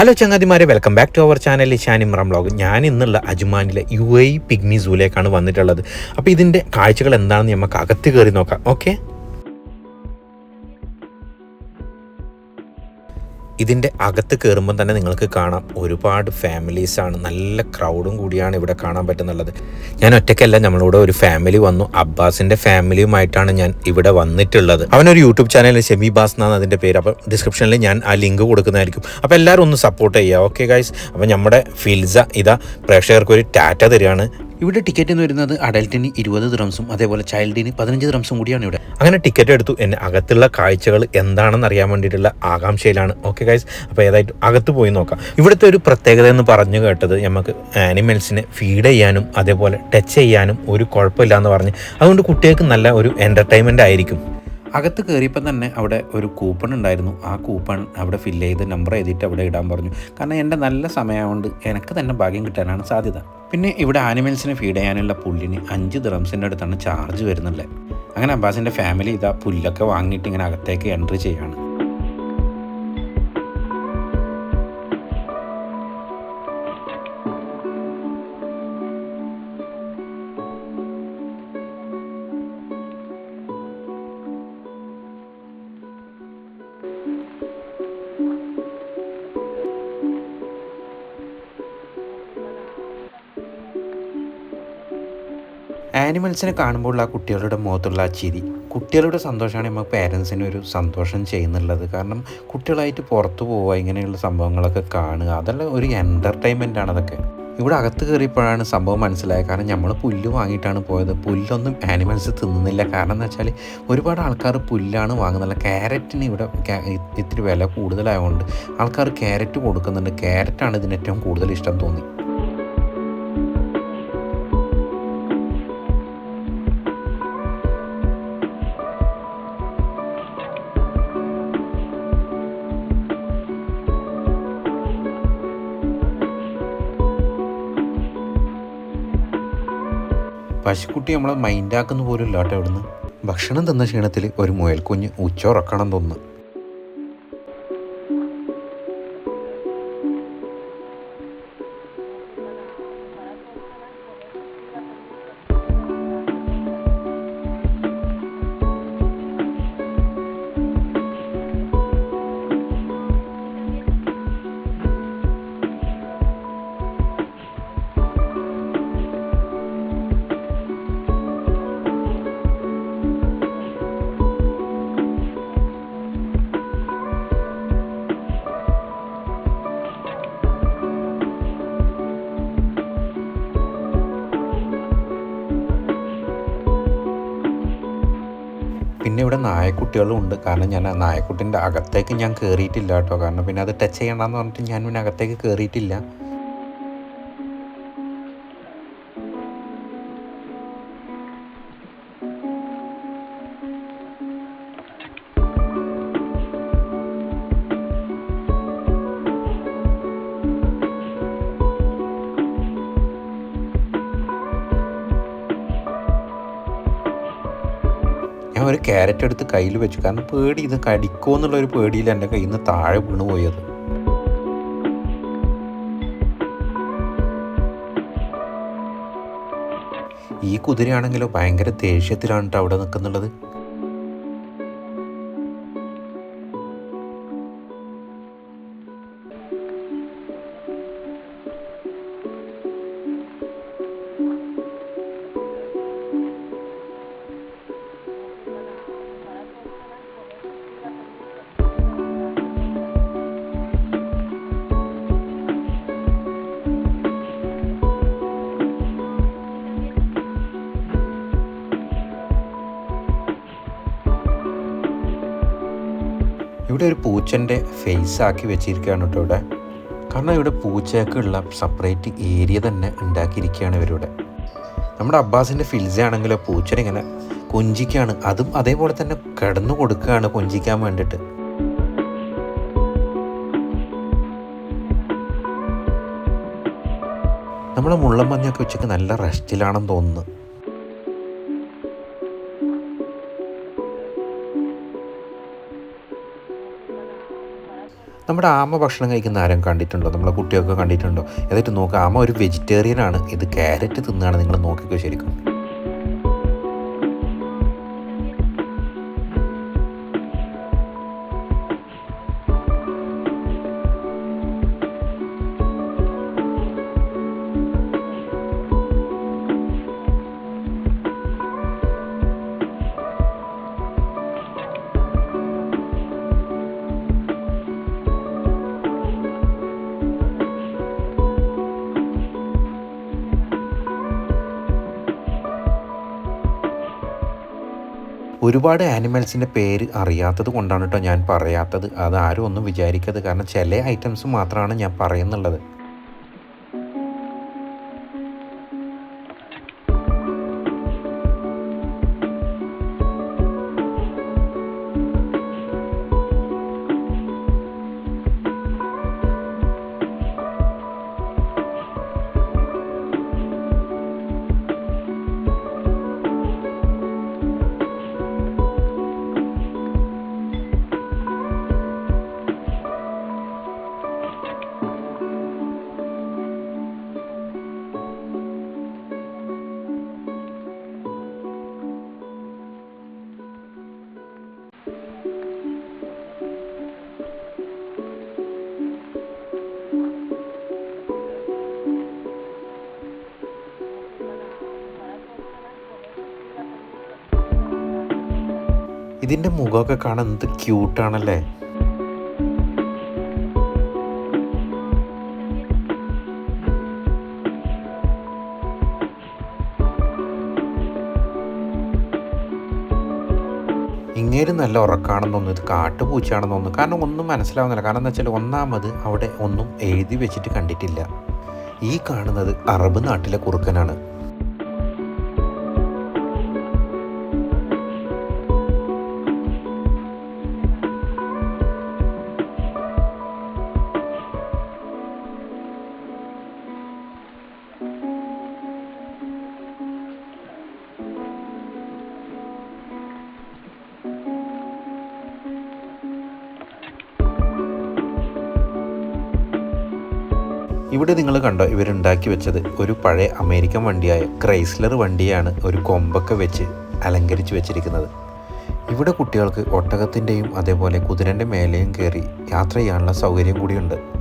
Hello ചങ്ങാതിമാരെ. Welcome back to our channel Shani Maram vlog ഞാൻ ഇന്നുള്ള അജ്മാനിലെ യു എ പിഗ്മി സൂലേക്കാണ് വന്നിട്ടുള്ളത്. അപ്പോൾ ഇതിന്റെ കാഴ്ചകൾ എന്താണെന്ന് നമുക്ക് അകത്ത് കയറി നോക്കാം. ഓക്കെ ഇതിന്റെ അകത്ത് കയറുമ്പോൾ തന്നെ നിങ്ങൾക്ക് കാണാം ഒരുപാട് ഫാമിലീസാണ് നല്ല ക്രൗഡും കൂടിയാണ് ഇവിടെ കാണാൻ പറ്റുന്നുള്ളത്. ഞാൻ ഒറ്റയ്ക്കല്ല നമ്മളിവിടെ ഒരു ഫാമിലി വന്നു. അബ്ബാസിന്റെ ഫാമിലിയുമായിട്ടാണ് ഞാൻ ഇവിടെ വന്നിട്ടുള്ളത്. അവനൊരു യൂട്യൂബ് ചാനൽ ഷെമി ബാസ് എന്നാണ് അതിന്റെ പേര്. അപ്പോൾ ഡിസ്ക്രിപ്ഷനിൽ ഞാൻ ആ ലിങ്ക് കൊടുക്കുന്നതായിരിക്കും. അപ്പോൾ എല്ലാവരും ഒന്ന് സപ്പോർട്ട് ചെയ്യുക. ഓക്കെ ഗൈസ് അപ്പോൾ നമ്മുടെ ഫിൽസ ഇതാ പ്രേക്ഷകർക്ക് ഒരു ടാറ്റ തരികയാണ്. ഇവിടെ ടിക്കറ്റ് എന്ന് വരുന്നത് അഡൽറ്റിന് ഇരുപത് ദ്രംസും അതേപോലെ ചൈൽഡിന് പതിനഞ്ച് ദ്രംസും കൂടിയാണ് ഇവിടെ. അങ്ങനെ ടിക്കറ്റ് എടുത്തു. എന്നെ അകത്തുള്ള കാഴ്ചകൾ എന്താണെന്ന് അറിയാൻ വേണ്ടിയിട്ടുള്ള ആകാംക്ഷയിലാണ്. ഓക്കെ ഗൈസ് അപ്പോൾ ഏതായിട്ട് അകത്ത് പോയി നോക്കാം. ഇവിടുത്തെ ഒരു പ്രത്യേകത എന്ന് പറഞ്ഞു കേട്ടത് നമുക്ക് ആനിമൽസിനെ ഫീഡ് ചെയ്യാനും അതേപോലെ ടച്ച് ചെയ്യാനും ഒരു കുഴപ്പമില്ല എന്ന് പറഞ്ഞ്. അതുകൊണ്ട് കുട്ടികൾക്ക് നല്ല ഒരു എന്റർടൈൻമെന്റ് ആയിരിക്കും. അകത്ത് കയറിയപ്പോൾ തന്നെ അവിടെ ഒരു കൂപ്പൺ ഉണ്ടായിരുന്നു. ആ കൂപ്പൺ അവിടെ ഫില്ല് ചെയ്ത് നമ്പർ എഴുതിയിട്ട് അവിടെ ഇടാൻ പറഞ്ഞു. കാരണം എന്റെ നല്ല സമയമായതുകൊണ്ട് എനിക്ക് തന്നെ ഭാഗ്യം കിട്ടാനാണ് സാധ്യത. പിന്നെ ഇവിടെ ആനിമൽസിനെ ഫീഡ് ചെയ്യാനുള്ള പുല്ലിന് അഞ്ച് ദ്രംസിന്റെ അടുത്താണ് ചാർജ് വരുന്നുള്ളത് അങ്ങനെ അബ്ബാസിന്റെ ഫാമിലി ഇതാ പുല്ലൊക്കെ വാങ്ങിയിട്ട് ഇങ്ങനെ അകത്തേക്ക് എൻട്രി ചെയ്യാണ്. ആനിമൽസിനെ കാണുമ്പോൾ ആ കുട്ടികളുടെ മുഖത്തുള്ള ആ ചിരി. കുട്ടികളുടെ സന്തോഷമാണ് നമ്മൾ പേരൻസിന് ഒരു സന്തോഷം ചെയ്യുന്നുള്ളത്. കാരണം കുട്ടികളായിട്ട് പുറത്തു പോവുക ഇങ്ങനെയുള്ള സംഭവങ്ങളൊക്കെ കാണുക അതെല്ലാം ഒരു ആണ് അതൊക്കെ. ഇവിടെ അകത്ത് കയറിയപ്പോഴാണ് സംഭവം മനസ്സിലായത്. കാരണം നമ്മൾ പുല്ല് വാങ്ങിയിട്ടാണ് പോയത്. പുല്ലൊന്നും ആനിമൽസ് തിന്നുന്നില്ല. കാരണം എന്ന് വെച്ചാൽ ഒരുപാട് ആൾക്കാർ പുല്ലാണ് വാങ്ങുന്നില്ല ക്യാരറ്റിന് ഇവിടെ ഇത്തിരി വില കൂടുതലായതുകൊണ്ട് ആൾക്കാർ ക്യാരറ്റ് കൊടുക്കുന്നുണ്ട്. ക്യാരറ്റാണ് ഇതിന് ഏറ്റവും കൂടുതൽ ഇഷ്ടം തോന്നി. പശുക്കുട്ടി നമ്മളെ മൈൻഡാക്കുന്ന പോലും ഇല്ലാട്ടെ അവിടുന്ന് ഭക്ഷണം തന്ന ക്ഷീണത്തിൽ ഒരു മുയൽക്കുഞ്ഞ് ഉച്ചോറക്കണം തോന്നുന്നു. പിന്നെ ഇവിടെ നായക്കുട്ടികളും ഉണ്ട്. കാരണം ഞാൻ ആ നായക്കുട്ടിന്റെ അകത്തേക്ക് ഞാൻ കയറിയിട്ടില്ല കേട്ടോ. കാരണം പിന്നെ അത് ടച്ച് ചെയ്യണമെന്ന് പറഞ്ഞിട്ട് ഞാൻ പിന്നെ അകത്തേക്ക് കയറിയിട്ടില്ല ഞാൻ ഒരു ക്യാരറ്റ് എടുത്ത് കയ്യിൽ വെച്ചു. കാരണം പേടി ഇത് കടിക്കുമോ എന്നുള്ള ഒരു പേടിയിൽ എന്റെ കയ്യിൽ നിന്ന് താഴെ വീണ് പോയത്. ഈ കുതിരയാണെങ്കിലോ ഭയങ്കര ദേഷ്യത്തിലാണ് കേട്ടോ അവിടെ നിൽക്കുന്നുള്ളത്. ഇവിടെ ഒരു പൂച്ചന്റെ ഫേസ് ആക്കി വെച്ചിരിക്കുകയാണ് കേട്ടോ ഇവിടെ. കാരണം ഇവിടെ പൂച്ചയ്ക്കുള്ള സെപ്പറേറ്റ് ഏരിയ തന്നെ ഉണ്ടാക്കിയിരിക്കുകയാണ് ഇവരിവിടെ. നമ്മുടെ അബ്ബാസിന്റെ ഫിൽസ ആണെങ്കിൽ പൂച്ചനെ ഇങ്ങനെ കൊഞ്ചിക്കാണ് അതും അതേപോലെ തന്നെ കിടന്നു കൊടുക്കുകയാണ് കൊഞ്ചിക്കാൻ വേണ്ടിയിട്ട്. നമ്മുടെ മുള്ളമ്പന്നിയൊക്കെ ഉച്ചയ്ക്ക് നല്ല റെസ്റ്റിലാണെന്ന് തോന്നുന്നു. നമ്മുടെ ആമ ഭക്ഷണം കഴിക്കുന്ന ആരും കണ്ടിട്ടുണ്ടോ? നമ്മളെ കുട്ടിയൊക്കെ കണ്ടിട്ടുണ്ടോ? എന്നിട്ട് നോക്കുക ആമ ഒരു വെജിറ്റേറിയൻ ആണ്. ഇത് ക്യാരറ്റ് തിന്നാണ്. നിങ്ങൾ നോക്കിക്കോ ശരിക്കും. ഒരുപാട് ആനിമൽസിന്റെ പേര് അറിയാത്തത് കൊണ്ടാണ് കേട്ടോ ഞാൻ പറയാത്തത്. അത് ആരും ഒന്നും വിചാരിക്കരുത്. കാരണം ചില ഐറ്റംസ് മാത്രമാണ് ഞാൻ പറയുന്നുള്ളത്. ഇതിന്റെ മുഖമൊക്കെ കാണാൻ എന്ത് ക്യൂട്ടാണല്ലേ ഇങ്ങേര് നല്ല ഉറക്കാണെന്ന് തോന്നുന്നു ഇത് കാട്ടുപൂച്ചയാണെന്ന് തോന്നുന്നു കാരണം ഒന്നും മനസ്സിലാവുന്നില്ല. കാരണം എന്താ വെച്ചാൽ ഒന്നാമത് അവിടെ ഒന്നും എഴുതി വെച്ചിട്ട് കണ്ടിട്ടില്ല. ഈ കാണുന്നത് അറബ് നാട്ടിലെ കുറുക്കനാണ്. ഇവിടെ നിങ്ങൾ കണ്ടോ ഇവരുണ്ടാക്കി വെച്ചത് ഒരു പഴയ അമേരിക്കൻ വണ്ടിയായ ക്രൈസ്ലർ വണ്ടിയാണ് ഒരു കൊമ്പൊക്കെ വെച്ച് അലങ്കരിച്ച് വെച്ചിരിക്കുന്നത്. ഇവിടെ കുട്ടികൾക്ക് ഒട്ടകത്തിന്റെയും അതേപോലെ കുതിരന്റെ മേലെയും കയറി യാത്ര ചെയ്യാനുള്ള സൗകര്യം കൂടിയുണ്ട്.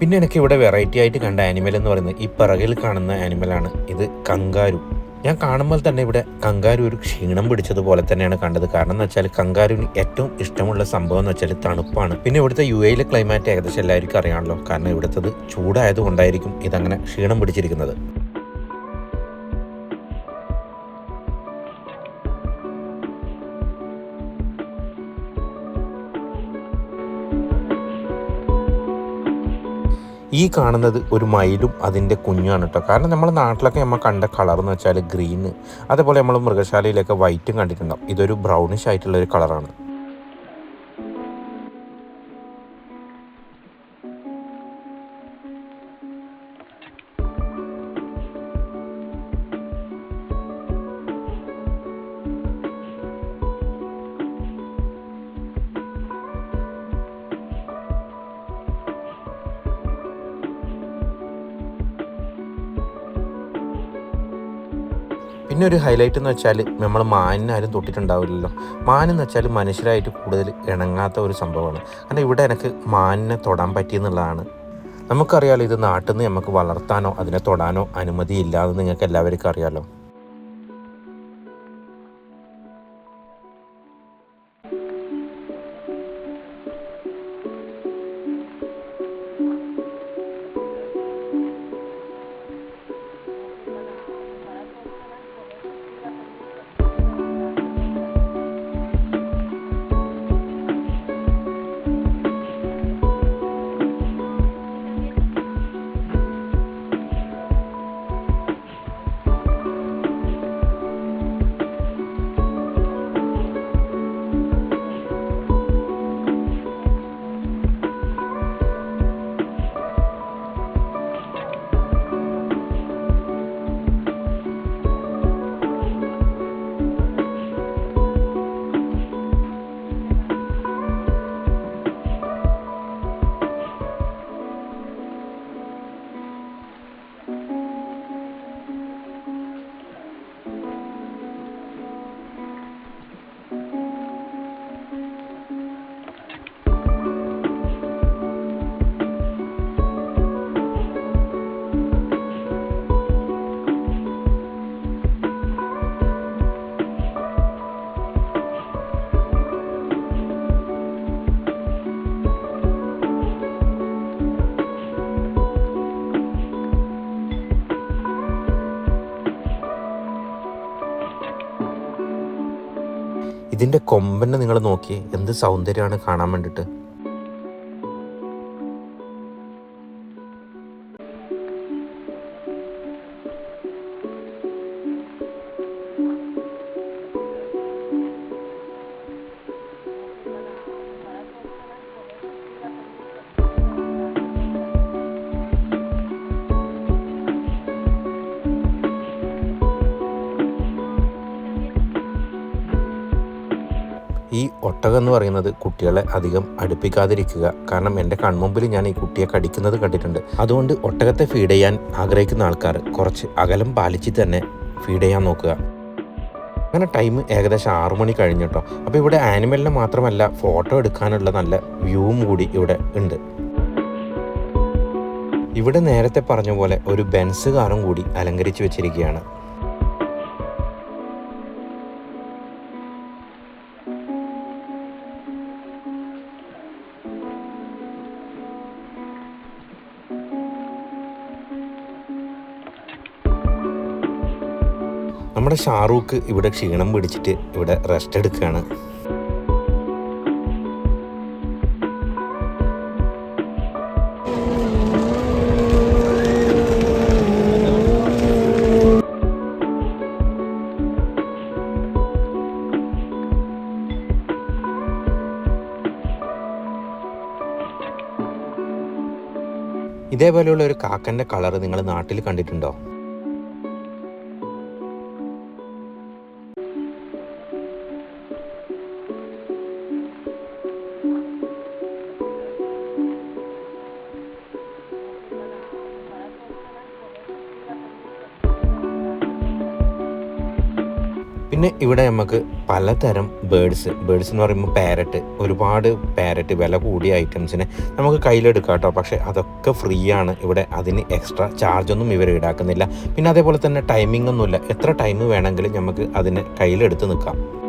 പിന്നെ എനിക്ക് ഇവിടെ വെറൈറ്റി ആയിട്ട് കണ്ട ആനിമൽ എന്ന് പറയുന്നത് ഈ പിറകിൽ കാണുന്ന ആനിമലാണ് ഇത് കങ്കാരു. ഞാൻ കാണുമ്പോൾ തന്നെ ഇവിടെ കങ്കാരു ഒരു ക്ഷീണം പിടിച്ചതുപോലെ തന്നെയാണ് കണ്ടത്. കാരണം എന്ന് വെച്ചാൽ കങ്കാരുവിന് ഏറ്റവും ഇഷ്ടമുള്ള സംഭവം എന്ന് വെച്ചാൽ തണുപ്പാണ്. പിന്നെ ഇവിടുത്തെ യു എയിലെ ക്ലൈമാറ്റ് ഏകദേശം എല്ലാവർക്കും അറിയാണല്ലോ കാരണം ഇവിടുത്തത് ചൂടായത് കൊണ്ടായിരിക്കും ഇതങ്ങനെ ക്ഷീണം പിടിച്ചിരിക്കുന്നത്. ഈ കാണുന്നത് ഒരു മയിലും അതിന്റെ കുഞ്ഞാണ് കേട്ടോ. കാരണം നമ്മുടെ നാട്ടിലൊക്കെ നമ്മൾ കണ്ട കളർ എന്ന് വെച്ചാൽ ഗ്രീന് അതേപോലെ നമ്മൾ മൃഗശാലയിലൊക്കെ വൈറ്റും കണ്ടിട്ടുണ്ടാവും. ഇതൊരു ബ്രൗണിഷ് ആയിട്ടുള്ള ഒരു കളറാണ് പിന്നെ ഒരു ഹൈലൈറ്റ് എന്ന് വെച്ചാൽ നമ്മൾ മാനിനെ ആരും തൊട്ടിട്ടുണ്ടാവില്ലല്ലോ. മാനെന്ന് വെച്ചാൽ മനുഷ്യരായിട്ട് കൂടുതൽ ഇണങ്ങാത്ത ഒരു സംഭവമാണ്. കാരണം ഇവിടെ എനിക്ക് മാനിനെ തൊടാൻ പറ്റിയെന്നുള്ളതാണ്. നമുക്കറിയാലോ ഇത് നാട്ടിൽ നിന്ന് നമുക്ക് വളർത്താനോ അതിനെ തൊടാനോ അനുമതിയില്ല എന്ന് നിങ്ങൾക്ക് എല്ലാവർക്കും അറിയാലോ. ഇതിന്റെ കൊമ്പനെ നിങ്ങൾ നോക്കി എന്ത് സൗന്ദര്യമാണ് കാണാൻ വേണ്ടിയിട്ട് ഒട്ടകം എന്ന് പറയുന്നത് കുട്ടികളെ അധികം അടുപ്പിക്കാതിരിക്കുക. കാരണം എന്റെ കൺമുമ്പിൽ ഞാൻ ഈ കുട്ടിയെ കടിക്കുന്നത് കണ്ടിട്ടുണ്ട്. അതുകൊണ്ട് ഒട്ടകത്തെ ഫീഡ് ചെയ്യാൻ ആഗ്രഹിക്കുന്ന ആൾക്കാർ കുറച്ച് അകലം പാലിച്ച് തന്നെ ഫീഡ് ചെയ്യാൻ നോക്കുക. അങ്ങനെ ടൈം ഏകദേശം ആറു മണി കഴിഞ്ഞിട്ടോ അപ്പോൾ ഇവിടെ ആനിമലിനെ മാത്രമല്ല ഫോട്ടോ എടുക്കാനുള്ള നല്ല വ്യൂവും കൂടി ഇവിടെ ഉണ്ട്. ഇവിടെ നേരത്തെ പറഞ്ഞ പോലെ ഒരു ബെൻസ് കാറും കൂടി അലങ്കരിച്ച് വെച്ചിരിക്കുകയാണ്. ഷാറൂഖ് ഇവിടെ ക്ഷീണം പിടിച്ചിട്ട് ഇവിടെ റെസ്റ്റ് എടുക്കുകയാണ്. ഇതേപോലെയുള്ള ഒരു കാക്കന്റെ കളർ നിങ്ങൾ നാട്ടിൽ കണ്ടിട്ടുണ്ടോ? പിന്നെ ഇവിടെ നമുക്ക് പലതരം ബേഡ്സ് ബേഡ്സ് എന്ന് പറയുമ്പോൾ പാരറ്റ് ഒരുപാട് പാരറ്റ് വില കൂടിയ ഐറ്റംസിനെ നമുക്ക് കയ്യിലെടുക്കാം കേട്ടോ. പക്ഷേ അതൊക്കെ ഫ്രീ ആണ്. ഇവിടെ അതിന് എക്സ്ട്രാ ചാർജ് ഒന്നും ഇവർ ഈടാക്കുന്നില്ല. പിന്നെ അതേപോലെ തന്നെ ടൈമിംഗ് ഒന്നുമില്ല. എത്ര ടൈം വേണമെങ്കിലും നമുക്ക് അതിന് കയ്യിലെടുത്ത് നിൽക്കാം.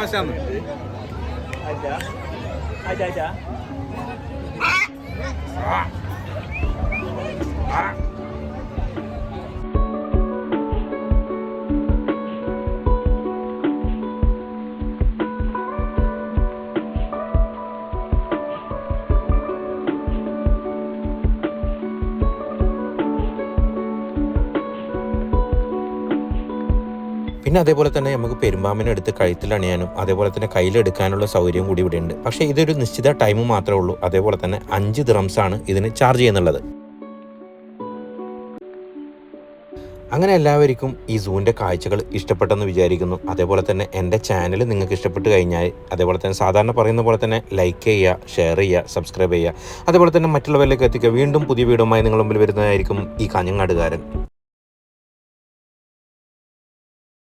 ഭയങ്കര മോശമാണ് പിന്നെ അതേപോലെ തന്നെ നമുക്ക് പെരുമ്പാമ്പിനെ എടുത്ത് കഴുത്തിൽ അണിയാനും അതേപോലെ തന്നെ കയ്യിലെടുക്കാനുള്ള സൗകര്യം കൂടി ഇവിടെ ഉണ്ട് പക്ഷേ ഇതൊരു നിശ്ചിത ടൈം മാത്രമേ ഉള്ളൂ. അതേപോലെ തന്നെ അഞ്ച് ദിറംസ് ആണ് ഇതിന് ചാർജ് ചെയ്യുന്നുള്ളത്. അങ്ങനെ എല്ലാവർക്കും ഈ സൂവിന്റെ കാഴ്ചകൾ ഇഷ്ടപ്പെട്ടെന്ന് വിചാരിക്കുന്നു. അതേപോലെ തന്നെ എന്റെ ചാനൽ നിങ്ങൾക്ക് ഇഷ്ടപ്പെട്ട് കഴിഞ്ഞാൽ അതേപോലെ തന്നെ സാധാരണ പറയുന്ന പോലെ തന്നെ ലൈക്ക് ചെയ്യുക ഷെയർ ചെയ്യുക സബ്സ്ക്രൈബ് ചെയ്യുക. അതേപോലെ തന്നെ മറ്റുള്ളവരിലേക്ക് എത്തിക്കുക. വീണ്ടും പുതിയ വീടുമായി നിങ്ങളുടെ മുമ്പിൽ വരുന്നതായിരിക്കും ഈ കാഞ്ഞങ്ങാടുകാരൻ.